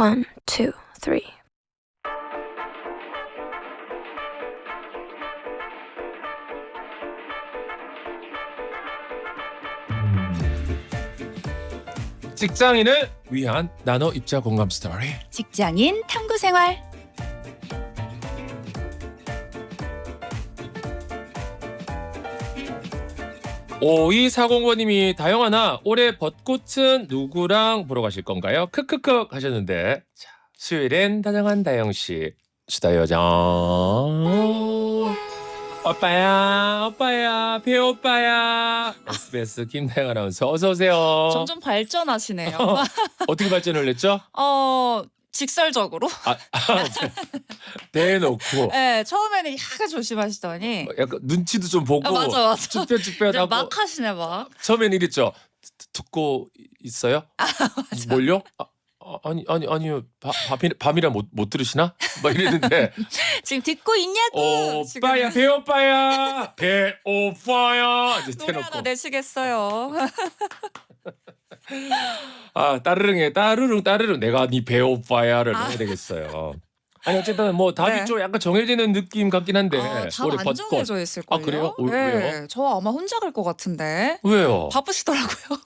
One, two, three. 직장인을 위한 나노 입자 공감 스토리. 직장인 탐구 생활. 오이사공번님이 다영아나 올해 벚꽃은 누구랑 보러 가실 건가요? 크크크 하셨는데 자, 수요일엔 다정한 다영 씨 수다 여정 오빠야 오빠야 배오빠야 SBS 김다영 아나운서 어서 오세요. 점점 발전하시네요. 어떻게 발전을 했죠? 어, 직설적으로. 아, 아 대놓고 네, 처음에는 약간 조심하시더니. 약간 눈치도 좀 보고 아, 맞아, 맞아. 쭈뼛쭈뼛하고 막 하시네, 막. 처음엔 이랬죠. 듣- 듣고 있어요? 뭘요? 아, 아, 아 니 아니 아니요. 바, 밤이, 밤이라 못, 못 들으시나? 막 이랬는데 지금 듣고 있냐고. 지금 오빠야 배오빠야 배오빠야 이제 노래 하나 대놓고 내시겠어요. 아 따르릉해 따르릉 따르릉 내가 네 배오빠야를 아. 해야 되겠어요. 아니 어쨌든 뭐 답이 네. 좀 약간 정해지는 느낌 같긴 한데 아, 올해 답안 벚꽃 정해져 있을걸요? 아, 그래요? 어, 네, 왜요? 저 아마 혼자 갈 것 같은데. 왜요? 바쁘시더라고요.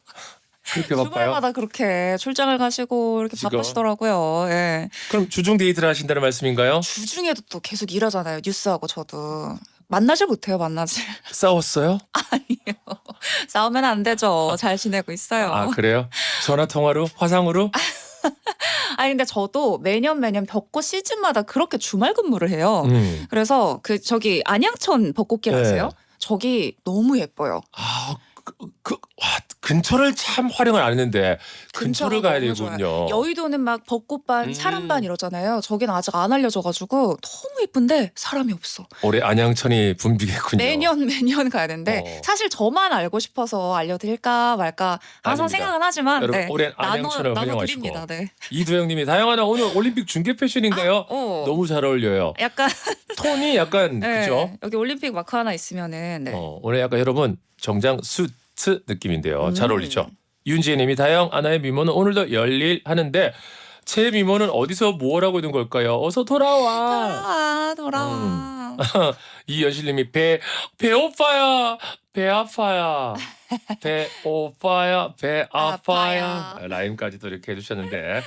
그렇게 바빠요? 주말마다 그렇게 출장을 가시고 이렇게 지금? 바쁘시더라고요. 예. 그럼 주중 데이트를 하신다는 말씀인가요? 주중에도 또 계속 일하잖아요. 뉴스하고 저도. 만나질 못해요, 만나질. 싸웠어요? 아니요. 싸우면 안 되죠. 잘 지내고 있어요. 아 그래요? 전화 통화로 화상으로? 아니 근데 저도 매년 매년 벚꽃 시즌마다 그렇게 주말 근무를 해요. 음. 그래서 그 저기 안양천 벚꽃길 네. 아세요? 저기 너무 예뻐요. 아, 그, 그, 와, 근처를 참 활용을 안 했는데 근처를 가야 되군요. 여의도는 막 벚꽃반, 음. 사람반 이러잖아요. 저기는 아직 안 알려져가지고 너무 예쁜데 사람이 없어. 올해 안양천이 붐비겠군요. 매년 매년 가야 되는데 어. 사실 저만 알고 싶어서 알려드릴까 말까 항상 아닙니다. 생각은 하지만 여러분 네. 올해 안양천을 활용하시고 나눠드립니다. 네. 이두영님이 다양하나 오늘 올림픽 중계 패션인가요? 어. 너무 잘 어울려요. 약간 톤이 약간 네, 그죠? 여기 올림픽 마크 하나 있으면은 네. 어, 오늘 약간 여러분 정장 수트 느낌인데요. 잘 음. 어울리죠? 윤지혜님이 다영 아나의 미모는 오늘도 열일 하는데 제 미모는 어디서 무엇하고 있는 걸까요? 어서 돌아와. 돌아와 돌아와. 음. 이연실님이 배 배오빠야 배 아파야 배 오빠야 배 아파야 아파요. 라임까지도 이렇게 해주셨는데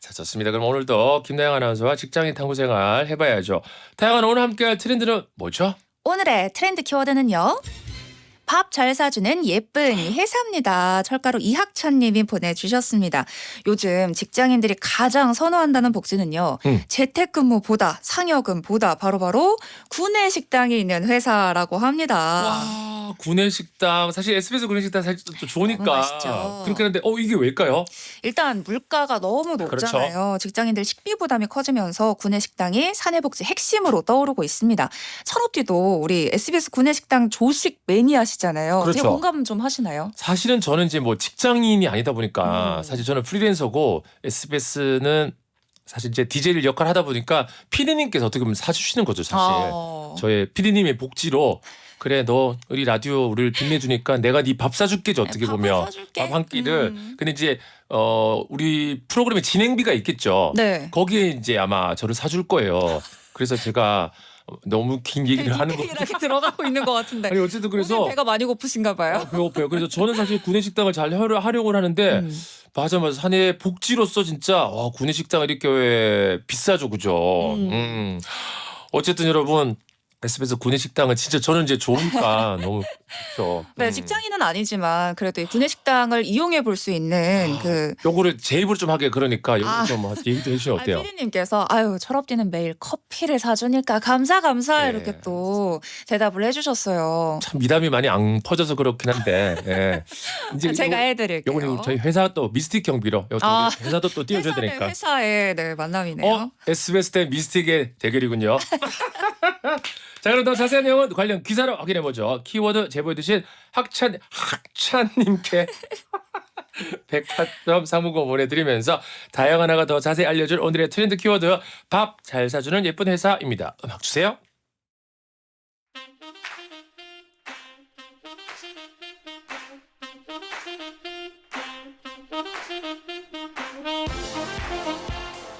자 좋습니다. 그럼 오늘도 김다영 아나운서와 직장인 탐구생활 해봐야죠. 다양한 오늘 함께할 트렌드는 뭐죠? 오늘의 트렌드 키워드는요. 밥 잘 사주는 예쁜 회사입니다. 철가루 이학천님이 보내주셨습니다. 요즘 직장인들이 가장 선호한다는 복지는요. 음. 재택근무보다 상여금보다 바로바로 구내 식당이 있는 회사라고 합니다. 와 구내식당 사실 SBS 구내식당 사실 또 좋으니까 너무 맛있죠. 그렇게 하는데 어 이게 왜일까요? 일단 물가가 너무 높잖아요. 그렇죠. 직장인들 식비 부담이 커지면서 구내식당이 사내복지 핵심으로 떠오르고 있습니다. 철업디도 우리 SBS 구내식당 조식 매니아시잖아요. 그렇죠. 되게 공감 좀 하시나요? 사실은 저는 이제 뭐 직장인이 아니다 보니까 음. 사실 저는 프리랜서고 SBS는 사실 이제 DJ 역할 하다 보니까 피디님께서 어떻게 보면 사주시는 거죠 사실 아. 저의 피디님의 복지로 그래 너 우리 라디오 우리를 빛내주니까 내가 네 밥 사줄게죠 어떻게 네, 밥을 보면 사줄게. 밥 한 끼를 음. 근데 이제 어 우리 프로그램의 진행비가 있겠죠 네. 거기에 이제 아마 저를 사줄 거예요 그래서 제가 너무 긴 얘기를 하는 거 디테일하게 들어가고 있는 것 같은데. 아니 어쨌든 그래서 오늘 배가 많이 고프신가 봐요. 아, 배고파요. 그래서 저는 사실 구내식당을 잘 하려- 하려고 하는데 음. 맞아 맞아 사내 복지로서 진짜 와 구내식당을 이렇게 왜 비싸죠 그죠. 음. 음. 어쨌든 여러분 SBS 구내식당은 진짜 저는 이제 좋으니까 너무 좋죠. 네, 음. 직장인은 아니지만 그래도 이 구내식당을 이용해 볼 수 있는 그 요거를 제 입으로 좀 하게 그러니까 요거 아. 좀 얘기도 해주시면 어때요? 아, 피디님께서 아유 철업디는 매일 커피를 사주니까 감사 감사 네. 이렇게 또 대답을 해주셨어요. 참 미담이 많이 안 퍼져서 그렇긴 한데 예. 이제 제가 요거- 해드릴게요. 요거는 저희 회사 또 미스틱 경비로 요거 아. 우리 회사도 또 띄워줘야 회사 되니까. 회사의 네, 만남이네요. 어? SBS 대 미스틱의 대결이군요. 자 그럼 더 자세한 내용은 관련 기사로 확인해 보죠. 키워드 제보해 주신 학찬 학찬님께 백화점 상품권 보내드리면서 다양 하나가 더 자세히 알려줄 오늘의 트렌드 키워드 밥 잘 사주는 예쁜 회사입니다. 음악 주세요.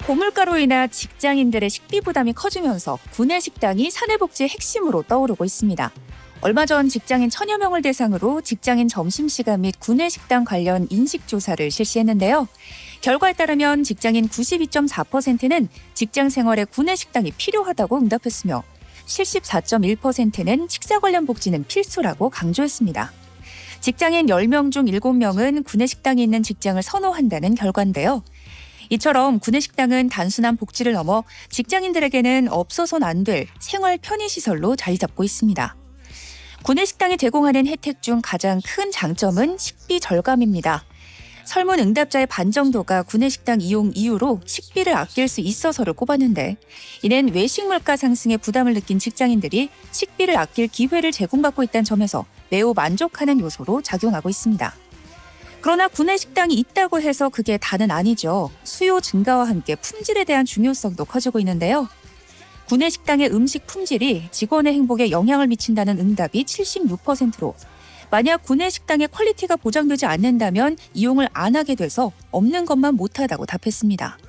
고물가로 인한 직장인들의 식비 부담이 커지면서 구내 식당이 사내복지의 핵심으로 떠오르고 있습니다. 얼마 전 직장인 천여 명을 대상으로 직장인 점심시간 및 구내 식당 관련 인식 조사를 실시했는데요. 결과에 따르면 직장인 92.4%는 직장 생활에 구내 식당이 필요하다고 응답했으며 74.1%는 식사 관련 복지는 필수라고 강조했습니다. 직장인 10명 중 7명은 구내 식당이 있는 직장을 선호한다는 결과인데요. 이처럼 구내 식당은 단순한 복지를 넘어 직장인들에게는 없어선 안 될 생활 편의 시설로 자리 잡고 있습니다. 구내 식당이 제공하는 혜택 중 가장 큰 장점은 식비 절감입니다. 설문 응답자의 반 정도가 구내 식당 이용 이유로 식비를 아낄 수 있어서를 꼽았는데 이는 외식 물가 상승에 부담을 느낀 직장인들이 식비를 아낄 기회를 제공받고 있다는 점에서 매우 만족하는 요소로 작용하고 있습니다. 그러나 구내 식당이 있다고 해서 그게 다는 아니죠. 수요 증가와 함께 품질에 대한 중요성도 커지고 있는데요. 구내 식당의 음식 품질이 직원의 행복에 영향을 미친다는 응답이 76%로 만약 구내 식당의 퀄리티가 보장되지 않는다면 이용을 안 하게 돼서 없는 것만 못하다고 답했습니다.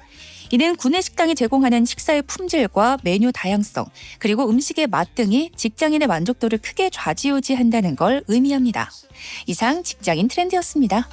이는 구내 식당이 제공하는 식사의 품질과 메뉴 다양성, 그리고 음식의 맛 등이 직장인의 만족도를 크게 좌지우지한다는 걸 의미합니다. 이상 직장인 트렌드였습니다.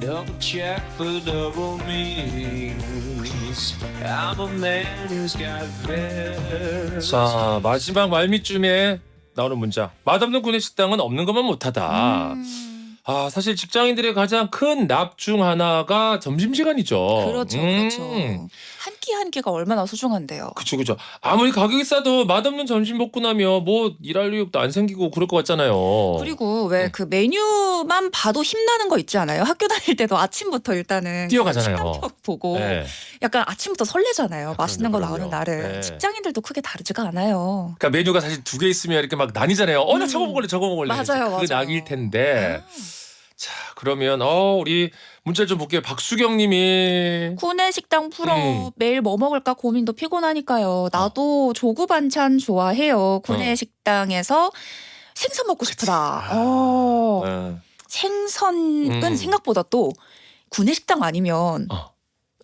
Double check for double meanings. I'm a man who's got better. 자 마지막 말미쯤에 나오는 문자. 맛없는 구내 식당은 없는 것만 못하다. 음, 아 사실 직장인들의 가장 큰 납 중 하나가 점심 시간이죠. 그렇죠, 그렇죠. 한 끼 한 끼가 얼마나 소중한데요. 그쵸 그쵸. 아무리 가격이 싸도 맛없는 점심 먹고 나면 뭐 일할 이유도 안 생기고 그럴 것 같잖아요. 그리고 왜 음. 그 메뉴만 봐도 힘나는 거 있지 않아요? 학교 다닐 때도 아침부터 일단은 뛰어가잖아요. 식단표 보고 네. 약간 아침부터 설레잖아요. 맛있는 거 그럼요. 나오는 날은 네. 직장인들도 크게 다르지가 않아요. 그러니까 메뉴가 사실 두 개 있으면 이렇게 막 나뉘잖아요. 어나 음. 저거 먹을래 저거 먹을래. 맞아요, 그 맞아요. 낙일 텐데. 아. 자 그러면 어 우리 문자 좀 볼게요. 박수경 님이 구내 식당 풀어 음. 매일 뭐 먹을까 고민도 피곤하니까요. 나도 조구 반찬 좋아해요. 구내 어. 식당에서 생선 먹고 싶다. 아. 어. 어, 생선은 음. 생각보다 또 구내 식당 아니면 어.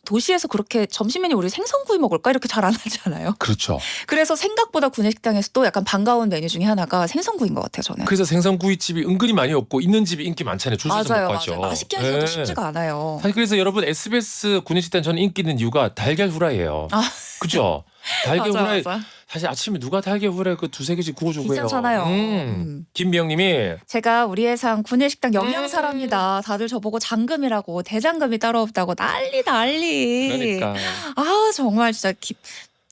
도시에서 그렇게 점심 메뉴 우리 생선구이 먹을까 이렇게 잘 안 하잖아요. 그렇죠. 그래서 생각보다 구내 식당에서 또 약간 반가운 메뉴 중에 하나가 생선구이인 것 같아요. 저는. 그래서 생선구이집이 은근히 많이 없고 있는 집이 인기 많잖아요. 줄 서서 맞아요, 못 가죠. 맞아요. 맛있게 하기도 네. 쉽지가 않아요. 사실 그래서 여러분 SBS 구내식당 저는 인기 있는 이유가 달걀 후라이예요. 아. 그죠? 달걀 맞아, 후라이 맞아. 사실 아침에 누가 달걀 후라이 그 두세 개씩 구워주고 해요. 괜찮잖아요. 음. 음. 김미영님이 제가 우리 회상 구내 식당 음. 영양사랍니다. 다들 저보고 장금이라고 대장금이 따로 없다고 난리 난리. 그러니까 아 정말 진짜 김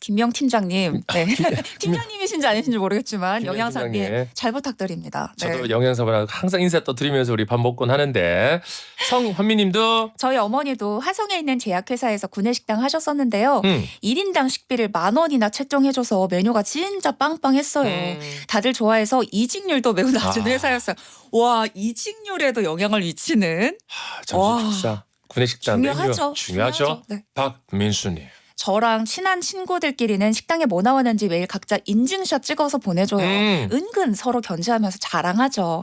김명 팀장님, 네. 팀장님이신지 아니신지 모르겠지만 김명 영양사님 팀장님. 잘 부탁드립니다. 네. 저도 영양사보다 항상 인사 떠드리면서 우리 밥 먹곤 하는데 성현미님도 저희 어머니도 화성에 있는 제약회사에서 구내식당 하셨었는데요. 음. 1인당 식비를 만 원이나 책정해줘서 메뉴가 진짜 빵빵했어요. 음. 다들 좋아해서 이직률도 매우 낮은 아. 회사였어요. 와 이직률에도 영향을 미치는 하, 와. 점심 식사 구내식당 중요하죠. 메뉴 중요하죠. 네. 박민수님. 저랑 친한 친구들끼리는 식당에 뭐 나왔는지 매일 각자 인증샷 찍어서 보내줘요. 음. 은근 서로 견제하면서 자랑하죠.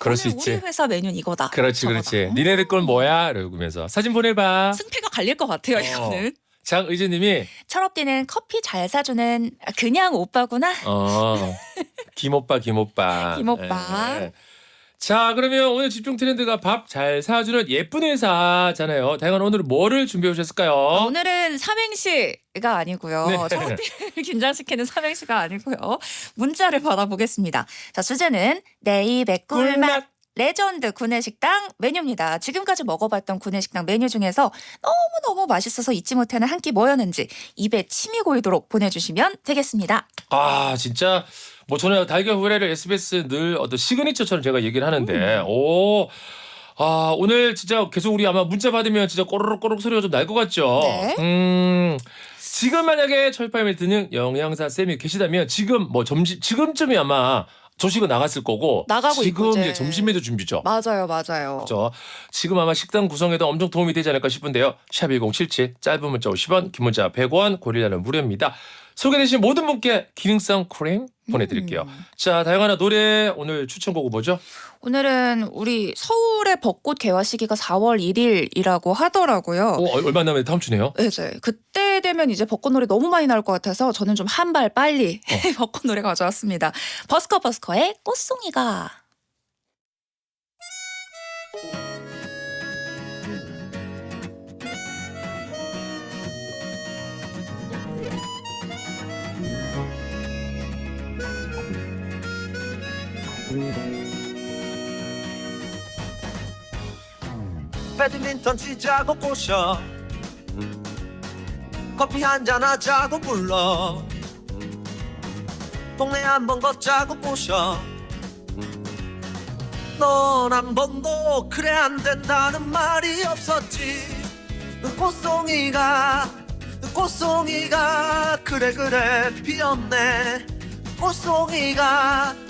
그럴 수 오늘 있지. 우리 회사 메뉴는 이거다. 그렇지 저거다. 그렇지. 니네들 건 뭐야? 이러면서 사진 보내봐. 승패가 갈릴 것 같아요. 어. 이거는. 장의진님이 철업디는 커피 잘 사주는 그냥 오빠구나. 어 김오빠 김오빠. 김오빠. 예. 자 그러면 오늘 집중 트렌드가 밥 잘 사주는 예쁜 회사잖아요. 다양한 오늘 뭐를 준비해 오셨을까요? 오늘은 삼행시가 아니고요. 네. 철업디를 긴장시키는 삼행시가 아니고요. 문자를 받아보겠습니다. 자 주제는 내 입에 꿀맛. 레전드 구내식당 메뉴입니다. 지금까지 먹어봤던 구내식당 메뉴 중에서 너무너무 맛있어서 잊지 못하는 한 끼 뭐였는지 입에 침이 고이도록 보내주시면 되겠습니다. 아 진짜 뭐 저는 달걀 후라이를 SBS 늘 어떤 시그니처처럼 제가 얘기를 하는데 오. 아 오늘 진짜 계속 우리 아마 문자 받으면 진짜 꼬르륵꼬르륵 소리가 좀 날 것 같죠. 네. 음 지금 만약에 철파임을 듣는 영양사 쌤이 계시다면 지금 뭐 점심 지금쯤이 아마 조식은 나갔을 거고 나가고 지금 있고, 이제 이제. 점심에도 준비죠. 맞아요, 맞아요. 그렇죠. 지금 아마 식당 구성에도 엄청 도움이 되지 않을까 싶은데요. 샵1077 짧은 문자 50원, 긴 문자 100원, 고릴라는 무료입니다. 소개되신 모든 분께 기능성 크림 보내드릴게요. 음. 자, 다양한 노래 오늘 추천곡은 뭐죠? 오늘은 우리 서울의 벚꽃 개화 시기가 4월 1일이라고 하더라고요. 어, 얼마 남았는데 다음 주네요. 네, 네. 그때 되면 이제 벚꽃 노래 너무 많이 나올 것 같아서 저는 좀 한 발 빨리 어. 벚꽃 노래 가져왔습니다. 버스커 버스커의 꽃송이가. 배드민턴 치자고 꼬셔. 커피 한잔 하자고 불러. 동네 한번 걷자고 꼬셔. 넌 한 번도 그래 안 된다는 말이 없었지. 꽃송이가 꽃송이가 그래 그래 피었네. 꽃송이가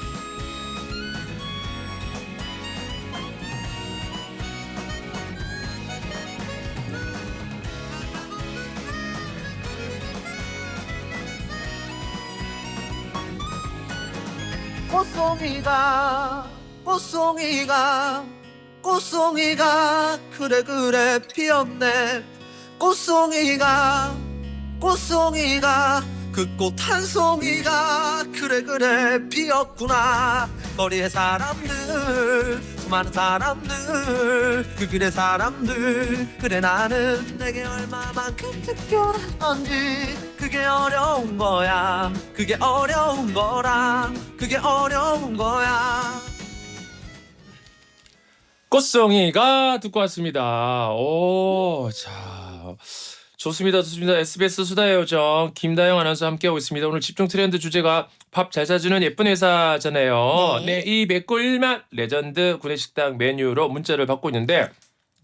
꽃송이가 꽃송이가 꽃송이가 그래 그래 피었네. 꽃송이가 꽃송이가 그 꽃 한 송이가 그래 그래 피었구나. 거리의 사람들 수많은 사람들 그 길의 사람들. 그래 나는 내게 얼마만큼 특별한 건지. 그게 어려운 거야. 그게 어려운 거라. 그게 어려운 거야. 꽃송이가 듣고 왔습니다. 오, 자. 좋습니다. 좋습니다. SBS 수다의 요정 김다영 아나운서 함께하고 있습니다. 오늘 집중 트렌드 주제가 밥 잘 사주는 예쁜 회사잖아요. 네. 네, 이 맥골만 레전드 구내식당 메뉴로 문자를 받고 있는데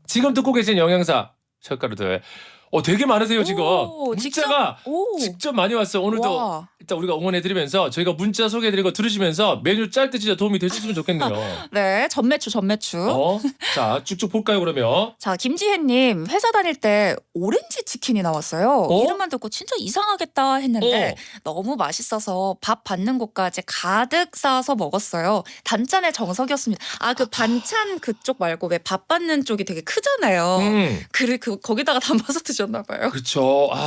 지금 듣고 계신 영양사 젓가루들 어 되게 많으세요 지금 오, 문자가 오. 직접 많이 왔어요. 오늘도 와. 일단 우리가 응원해드리면서 저희가 문자 소개해드리고 들으시면서 메뉴 짤 때 진짜 도움이 되셨으면 좋겠네요. 네, 전매추 전매추. 어? 자 쭉쭉 볼까요 그러면? 자, 김지혜님 회사 다닐 때 오렌지 치킨이 나왔어요. 어? 이름만 듣고 진짜 이상하겠다 했는데 너무 맛있어서 밥 받는 곳까지 가득 싸서 먹었어요. 단짠의 정석이었습니다. 아, 그 반찬 그쪽 말고 왜 밥 받는 쪽이 되게 크잖아요. 음, 그래 그 거기다가 담아서 드 셨나 봐요. 그렇죠. 아,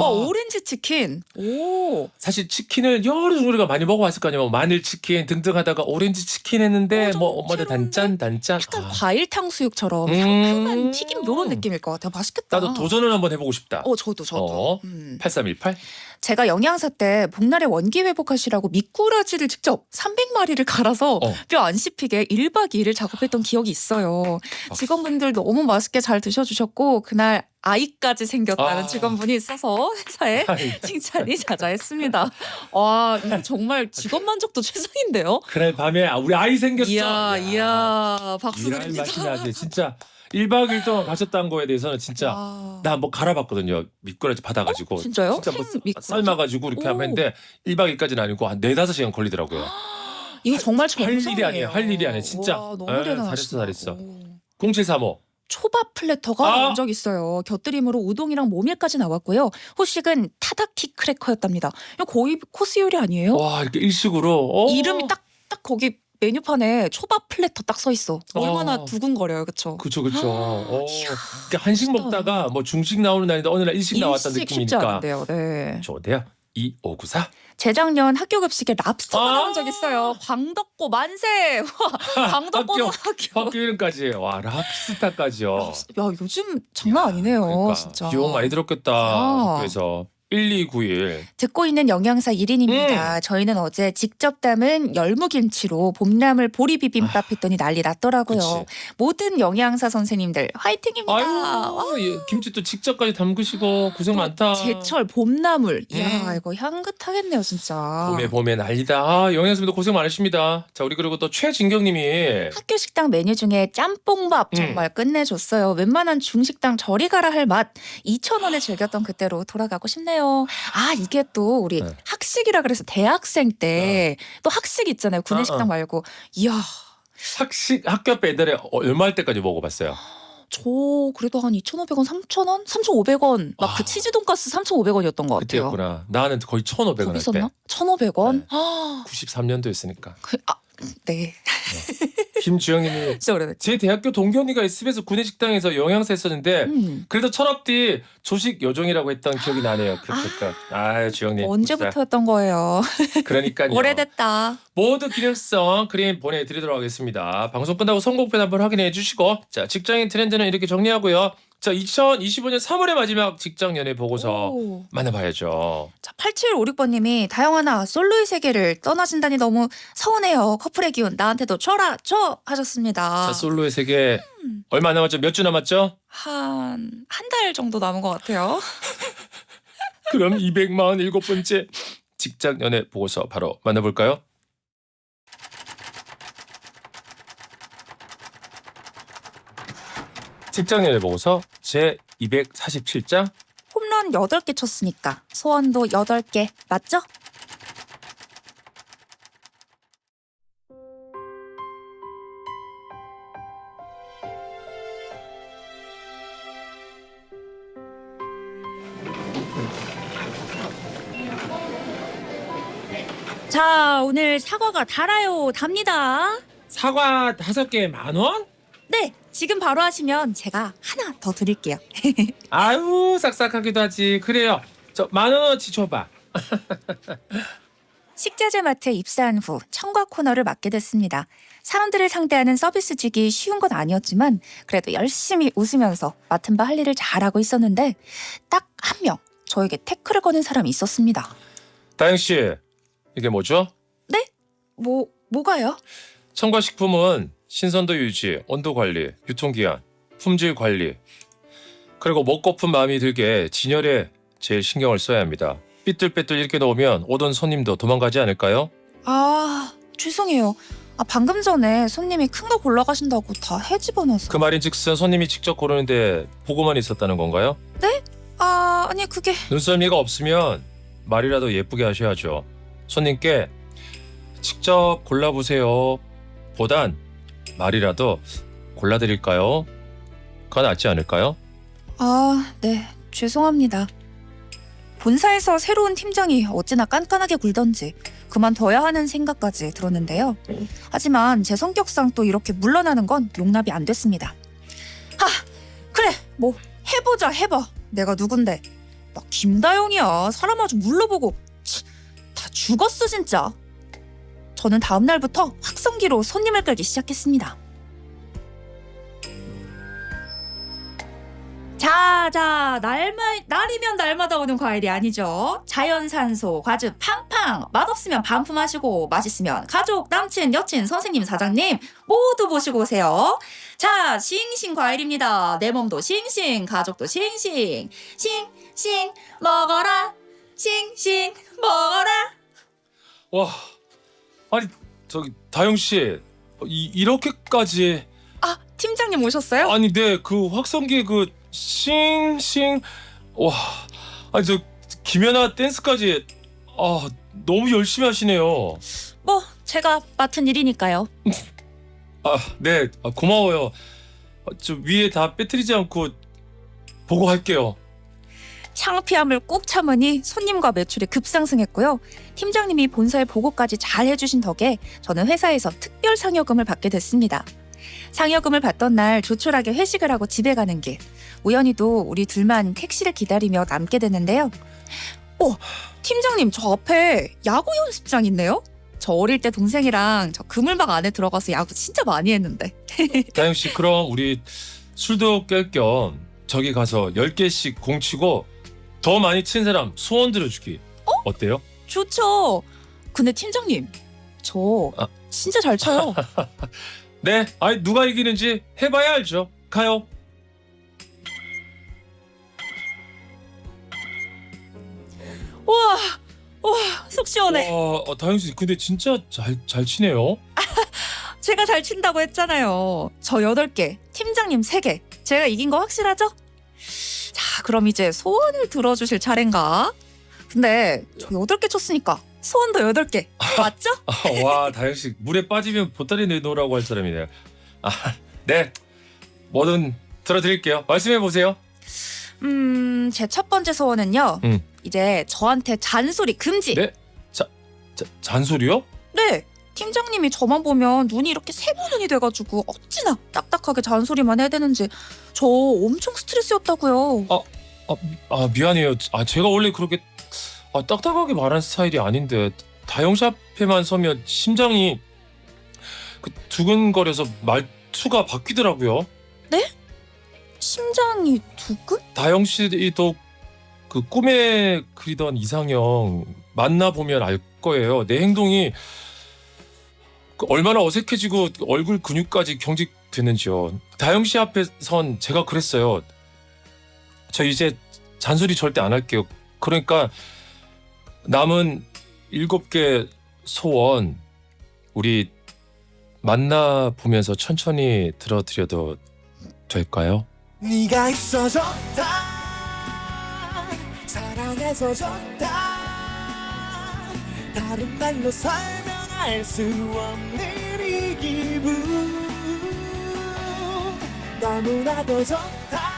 와, 오렌지 치킨. 오. 사실 치킨을 여러 종류를 우리가 많이 먹어봤을 거 아니에요. 뭐 마늘 치킨 등등 하다가 오렌지 치킨 했는데 어, 좀 뭐 엄마들 새로운데? 단짠 단짠. 약간 아, 과일 탕수육처럼 음. 상큼한 튀김 요런 느낌일 것 같아요. 맛있겠다. 나도 도전을 한번 해보고 싶다. 어, 저도 저도. 어. 음. 8318? 제가 영양사 때 복날에 원기 회복하시라고 미꾸라지를 직접 300마리를 갈아서 어. 뼈안 씹히게 1박 2일을 작업했던 기억이 있어요. 직원분들 너무 맛있게 잘 드셔주셨고 그날 아이까지 생겼다는 아. 직원분이 있어서 회사에 칭찬이 자자했습니다. 와, 이거 정말 직원 만족도 최상인데요? 그날 밤에 아, 우리 아이 생겼어. 이야, 이야, 박수 일할 맛이 드립니다. 나지 진짜 1박 2일 동안 가셨다는 거에 대해서는 진짜 와. 나 한번 갈아봤거든요. 미꾸라지 받아가지고. 어? 진짜요? 진짜 뭐 생 미꾸라지? 삶아가지고 이렇게 오. 하면 했는데 1박 2일까지는 아니고 한 4, 5시간 걸리더라고요. 이거 정말 할 일이 정성이에요. 아니에요. 할 일이 아니에요. 진짜. 와, 너무 에, 대단하시다. 잘했어, 잘했어. 오. 0735. 초밥 플래터가 아! 나온 적 있어요. 곁들임으로 우동이랑 모밀까지 나왔고요. 후식은 타다키 크래커였답니다. 이거 거의 코스 요리 아니에요? 와, 이렇게 일식으로. 어. 이름이 딱 딱 거기 메뉴판에 초밥 플래터 딱써 있어. 얼마나 어. 두근거려요, 그렇죠? 그쵸, 그쵸. 어. 이야, 그러니까 한식 멋있다. 먹다가 뭐 중식 나오는 날인데 어느 날 일식 나왔다는 일식 쉽지 느낌이니까. 않은데요. 네. 좋은데요? 2594. 재작년 학교 급식에 랍스터가 아! 나온 적 있어요. 광덕고 만세! 와, 광덕고 학교, 학교. 학교 이름까지. 와, 랍스타까지요. 야 요즘 장난 아니네요, 그러니까 진짜. 비용 많이 들었겠다. 야. 학교에서. 1291. 듣고 있는 영양사 1인입니다. 음. 저희는 어제 직접 담은 열무김치로 봄나물 보리 비빔밥 했더니 난리 났더라고요. 아. 그치. 모든 영양사 선생님들 화이팅입니다. 와, 아유, 예, 김치 또 직접까지 담그시고 고생 많다. 제철 봄나물. 이야 음. 이거 향긋하겠네요 진짜. 봄에 봄에 난리다. 아, 영양사님도 고생 많으십니다. 자, 우리 그리고 또 최진경님이 학교 식당 메뉴 중에 짬뽕밥 음. 정말 끝내줬어요. 웬만한 중식당 저리 가라 할 맛. 2,000원에 즐겼던 그때로 돌아가고 싶네요. 아 이게 또 우리 네. 학식이라 그래서 대학생 때 또 학식 있잖아요. 구내 어, 식당 어. 말고. 이야 학식 학교 앞에 옛날에 얼마 할 때까지 먹어봤어요. 저 그래도 한 2,500원, 3,000원, 3,500원 막 그 아. 치즈 돈가스 3,500원이었던 것 같아요. 그때였구나. 나는 거의 1,500원 거기 할 때. 있었나? 1,500원? 네. 아, 93년도였으니까. 그, 아, 네. 김주영님이 진짜 오래됐죠. 제 대학교 동기언니가 SBS 구내식당에서 영양사 했었는데 음. 그래도 철업 뒤 조식 요정이라고 했던 기억이 나네요. 그렇죠. 아, 주영님. 언제부터였던 거예요? 그러니까요. 오래됐다. 모두 기능성 크림 보내드리도록 하겠습니다. 방송 끝나고 선곡표 한번 확인해 주시고 자 직장인 트렌드는 이렇게 정리하고요. 자 2025년 3월의 마지막 직장 연애 보고서 오. 만나봐야죠. 자, 8756번님이 다영아나 솔로의 세계를 떠나진다니 너무 서운해요. 커플의 기운 나한테도 줘라 줘 하셨습니다. 자 솔로의 세계 음. 얼마 남았죠? 몇 주 남았죠? 한 한 달 정도 남은 것 같아요. 그럼 247번째 직장 연애 보고서 바로 만나볼까요? 직장 연애 보고서 제 247장 홈런 8개 쳤으니까 소원도 8개 맞죠? 자, 오늘 사과가 달아요. 답니다. 사과 다섯 개에 만 원? 네, 지금 바로 하시면 제가 하나 더 드릴게요. 아유 싹싹하기도 하지 그래요 저 만 원어치 줘봐 식자재 마트에 입사한 후 청과 코너를 맡게 됐습니다. 사람들을 상대하는 서비스직이 쉬운 건 아니었지만 그래도 열심히 웃으면서 맡은 바 할 일을 잘하고 있었는데 딱 한 명 저에게 태클을 거는 사람이 있었습니다. 다영 씨 이게 뭐죠? 뭐 뭐가요? 첨가식품은 신선도 유지, 온도 관리, 유통기한, 품질 관리 그리고 먹고픈 마음이 들게 진열에 제일 신경을 써야 합니다. 삐뚤빼뚤 이렇게 넣으면 오던 손님도 도망가지 않을까요? 아 죄송해요. 아 방금 전에 손님이 큰 거 골라 가신다고 다 해집어넣어서. 그 말인즉슨 손님이 직접 고르는데 보고만 있었다는 건가요? 아 아니 그게 눈썰미가 없으면 말이라도 예쁘게 하셔야죠. 손님께 직접 골라보세요. 보단 말이라도 골라드릴까요? 그건 낫지 않을까요? 아, 네. 죄송합니다. 본사에서 새로운 팀장이 어찌나 깐깐하게 굴던지 그만둬야 하는 생각까지 들었는데요. 하지만 제 성격상 또 이렇게 물러나는 건 용납이 안 됐습니다. 하, 그래, 뭐 해보자 해봐. 내가 누군데? 나 김다영이야. 사람 아주 물러보고 치, 다 죽었어 진짜. 저는 다음 날부터 확성기로 손님을 끌기 시작했습니다. 자, 자, 날마, 날이면 날마다 오는 과일이 아니죠. 자연산소, 과즙 팡팡, 맛없으면 반품하시고, 맛있으면 가족, 남친, 여친, 선생님, 사장님 모두 보시고 오세요. 자, 싱싱 과일입니다. 내 몸도 싱싱, 가족도 싱싱, 싱싱 먹어라, 싱싱 먹어라. 와, 아니 저기 다영 씨 이, 이렇게까지 팀장님 오셨어요? 아니 네 그 확성기 그 싱싱 와 아니 저 김연아 댄스까지 아 너무 열심히 하시네요. 뭐 제가 맡은 일이니까요. 아 네 아, 고마워요. 아, 저 위에 다 빼뜨리지 않고 보고 할게요. 창피함을 꾹 참으니 손님과 매출이 급상승했고요. 팀장님이 본사의 보고까지 잘 해주신 덕에 저는 회사에서 특별 상여금을 받게 됐습니다. 상여금을 받던 날 조촐하게 회식을 하고 집에 가는 길 우연히도 우리 둘만 택시를 기다리며 남게 되는데요. 어, 팀장님 저 앞에 야구 연습장 있네요. 저 어릴 때 동생이랑 저 그물망 안에 들어가서 야구 진짜 많이 했는데. 다영 씨 그럼 우리 술도 깰 겸 저기 가서 10개씩 공 치고 더 많이 친 사람 소원 들어주기 어 때요? 좋죠. 근데 팀장님 저 아. 진짜 잘 쳐요. 네 아니 누가 이기는지 해봐야 알죠 가요 우와, 우와, 속 시원해. 와 어, 다영 씨 근데 진짜 잘, 잘 치네요 제가 잘 친다고 했잖아요. 저 8개, 팀장님 3개. 제가 이긴 거 확실하죠? 자, 그럼 이제 소원을 들어주실 차례인가? 근데 저 8개 쳤으니까 소원도 8개. 맞죠? 아, 와 다영 씨 물에 빠지면 보따리 내놓으라고 할 사람이네요 아 네 뭐든 들어드릴게요 말씀해 보세요 음, 제 첫 번째 소원은요. 음. 이제 저한테 잔소리 금지. 네? 자, 잔소리요? 네. 팀장님이 저만 보면 눈이 이렇게 세모 눈이 돼가지고 어찌나 딱딱하게 잔소리만 해야 되는지 저 엄청 스트레스였다고요. 아 미안해요 아 제가 원래 그렇게 아, 딱딱하게 말하는 스타일이 아닌데 다영 씨 앞에만 서면 심장이 그 두근거려서 말투가 바뀌더라고요 심장이 두근? 다영 씨도 그 꿈에 그리던 이상형 만나 보면 알 거예요. 내 행동이 그 얼마나 어색해지고 얼굴 근육까지 경직됐는지요. 다영 씨 앞에 선 제가 그랬어요. 저 이제 잔소리 절대 안 할게요. 그러니까 남은 일곱 개 소원 우리 만나 보면서 천천히 들어드려도 될까요? 네가 있어줬다 사랑해서 줬다 다른 말로 설명 할수 없는 이 기분 너무나도 좋다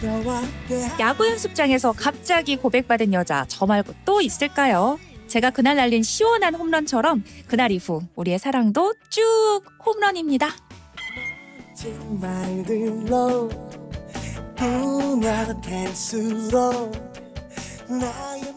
너와 함께 야구 연습장에서 갑자기 고백받은 여자 저 말고 또 있을까요? 제가 그날 날린 시원한 홈런처럼 그날 이후 우리의 사랑도 쭉 홈런입니다. 말들로 꾸며댈수록 나의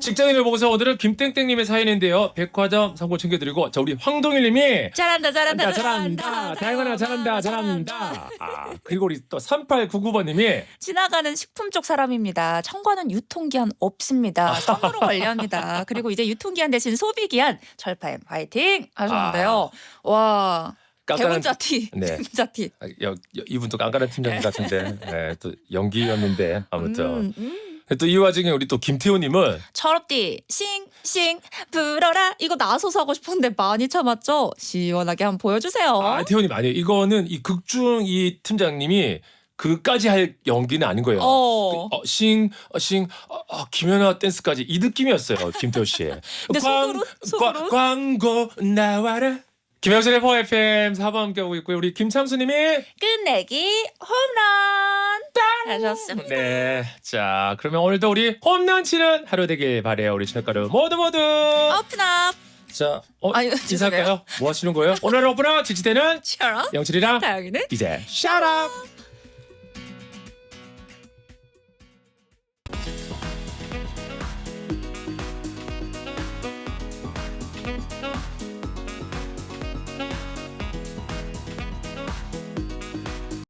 직장인을 보고서 오늘은 김땡땡님의 사연인데요. 백화점 상고 챙겨드리고 자 우리 황동일님이 잘한다 잘한다 잘한다 다영아 잘한다 잘한다 아 그리고 우리 또 3899번님이 지나가는 식품 쪽 사람입니다. 청과는 유통기한 없습니다. 선으로 관리합니다. 그리고 이제 유통기한 대신 소비기한 절파엠 화이팅 하셨는데요. 와 깐깐한 대문자 티 네. 대문자 티 아, 여, 여, 이분도 깐깐한 팀장님 같은데 네, 또 연기였는데 아무튼 음, 음. 또 이 와중에 우리 또 김태호님은 철업디 싱싱 불어라 이거 나서서 하고 싶었는데 많이 참았죠? 시원하게 한번 보여주세요. 아 태호님 아니에요 이거는 이 극중 이 팀장님이 그까지 할 연기는 아닌 거예요. 어. 어, 싱, 어, 싱, 어, 어, 김연아 댄스까지 이 느낌이었어요. 김태호 씨. 근데 속으로? 속으로? 광고 나와라. 김영선의 포 FM 4번 함께하고 있고요. 우리 김창수님이 끝내기 홈런 하셨습니다. 네, 자 그러면 오늘도 우리 홈런 치는 하루 되길 바래요. 우리 신학가루 모두 모두. 오픈업 자, 어, 아유, 인사할까요? 뭐 하시는 거예요? 오늘 오픈업 지치대는 처럼 영철이랑 다영이는 이제 샤랍.